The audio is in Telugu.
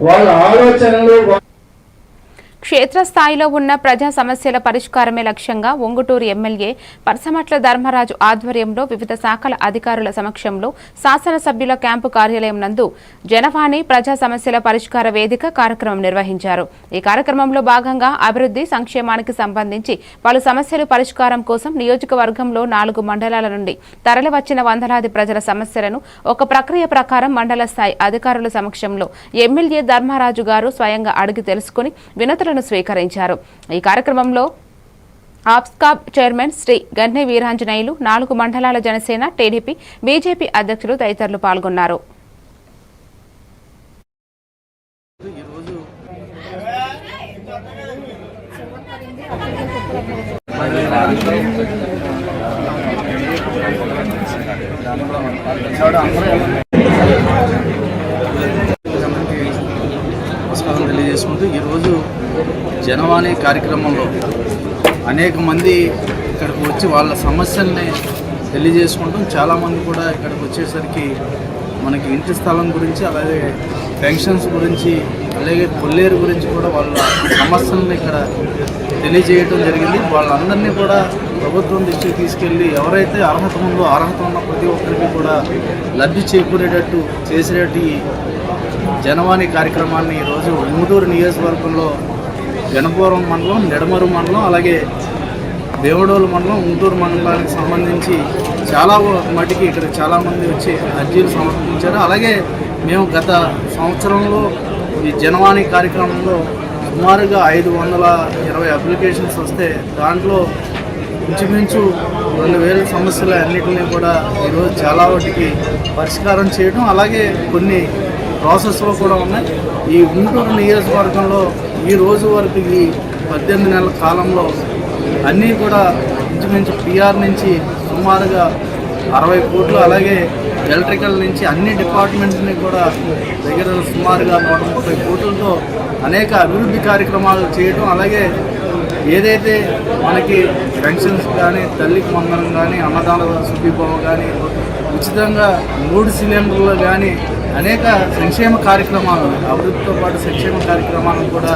వాళ్ళ ఆలోచనలు క్షేత్రస్థాయిలో ఉన్న ప్రజా సమస్యల పరిష్కారమే లక్ష్యంగా ఒంగుటూరు ఎమ్మెల్యే పరసమట్ల ధర్మరాజు ఆధ్వర్యంలో వివిధ శాఖల అధికారుల సమక్షంలో శాసనసభ్యుల క్యాంపు కార్యాలయం నందు జనవాణి ప్రజా సమస్యల పరిష్కార వేదిక కార్యక్రమం నిర్వహించారు. ఈ కార్యక్రమంలో భాగంగా అభివృద్ధి సంక్షేమానికి సంబంధించి పలు సమస్యలు పరిష్కారం కోసం నియోజకవర్గంలో నాలుగు మండలాల నుండి తరలివచ్చిన వందలాది ప్రజల సమస్యలను ఒక ప్రక్రియ ప్రకారం మండల స్థాయి అధికారుల సమక్షంలో ఎమ్మెల్యే ధర్మరాజు గారు స్వయంగా అడిగి తెలుసుకుని వినతులను స్వీకరించారు. ఈ కార్యక్రమంలో ఆప్స్కాబ్ చైర్మన్ శ్రీ గన్నె వీరాంజనేయులు నాలుగు మండలాల జనసేన టీడీపీ బీజేపీ అధ్యక్షులు తదితరులు పాల్గొన్నారు. అందరూ తెలియజేసుకుంటూ ఈరోజు జనవాణి కార్యక్రమంలో అనేక మంది ఇక్కడికి వచ్చి వాళ్ళ సమస్యల్ని తెలియజేసుకుంటాం చాలామంది కూడా ఇక్కడికి వచ్చేసరికి మనకి ఇంటి స్థలం గురించి అలాగే పెన్షన్స్ గురించి అలాగే కొల్లేరు గురించి కూడా వాళ్ళ సమస్యలను ఇక్కడ తెలియజేయడం జరిగింది. వాళ్ళందరినీ కూడా ప్రభుత్వం దృష్టికి తీసుకెళ్ళి ఎవరైతే అర్హత ఉందో అర్హత ఉన్న ప్రతి ఒక్కరికి కూడా లబ్ధి చేకూరేటట్టు చేసేటట్టు ఈ జనవాణి కార్యక్రమాన్ని ఈరోజు ఉంగుటూరు నియోజకవర్గంలో గణపురం మండలం నిడమరు మండలం అలాగే దేవడోలు మండలం ఉంటూరు మండలానికి సంబంధించి చాలా మటుకి ఇక్కడ చాలామంది వచ్చి అర్జీలు సమర్పించారు. అలాగే మేము గత సంవత్సరంలో ఈ జనవాణి కార్యక్రమంలో సుమారుగా ఐదు వందల ఇరవై అప్లికేషన్స్ వస్తే దాంట్లో ఇంచుమించు రెండు వేల సమస్యలు అన్నిటిని కూడా ఈరోజు చాలా వాటికి పరిష్కారం చేయడం అలాగే కొన్ని ప్రాసెస్లో కూడా ఉన్నాయి. ఈ గుంటూరు నియోజకవర్గంలో ఈ రోజు వరకు ఈ పద్దెనిమిది నెలల కాలంలో అన్నీ కూడా ఇంచుమించు పిఆర్ నుంచి సుమారుగా అరవై కోట్లు అలాగే ఎలక్ట్రికల్ నుంచి అన్ని డిపార్ట్మెంట్స్ని కూడా దగ్గర సుమారుగా నూట ముప్పై కోట్లతో అనేక అభివృద్ధి కార్యక్రమాలు చేయడం అలాగే ఏదైతే మనకి పెన్షన్స్ కానీ తల్లికి మందరం కానీ అన్నదాన సుఖీభావం కానీ ఉచితంగా మూడు సిలిండర్లు కానీ అనేక సంక్షేమ కార్యక్రమాలు అభివృద్ధితో పాటు సంక్షేమ కార్యక్రమాలను కూడా